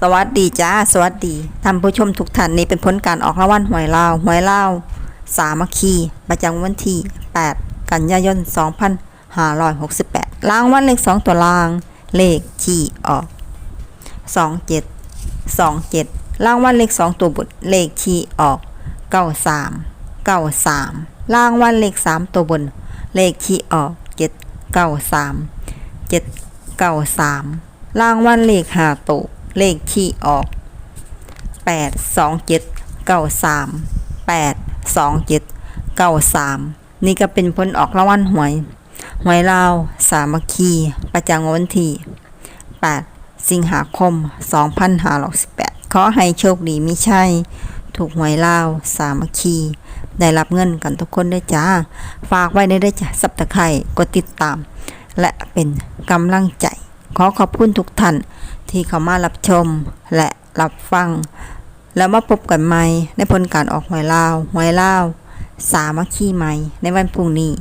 สวัสดีจ้า สวัสดีท่านผู้ชมทุกท่านนี่เป็นผลการออกรางวัลหวยเล่าหวยเล่าสามัคคีประจำวันที่ 8 กันยายน 2568รางวัลเลข 2 ตัวราง เลขที่ออก 27 27รางวัลเลข 2 ตัวบนเลขที่ออก 93 93รางวัลเลข 3 ตัวบน เลขที่ออก 793 793 รางวัลเลข5ตัวเลขที่ออก 8 2 7 9 3 8 2 7 9 3 นี่ก็เป็นผลออกรางวัลหวย หวยลาวสามัคคี ประจำวันที่ 8 สิงหาคม 2518ขอให้โชคดีมิใช่ ถูกหวยลาวสามัคคีได้รับเงินกันทุกคนด้วยจ้า ฝากไว้ได้ด้วยจ้ะสับตะไคร่กดติดตาม และเป็นกำลังใจ ขอขอบคุณทุกท่านที่เข้ามารับชมและรับฟัง แล้วมาพบกันใหม่ในผลการออกหวยลาวหวยลาวสามัคคีใหม่ในวันพรุ่งนี้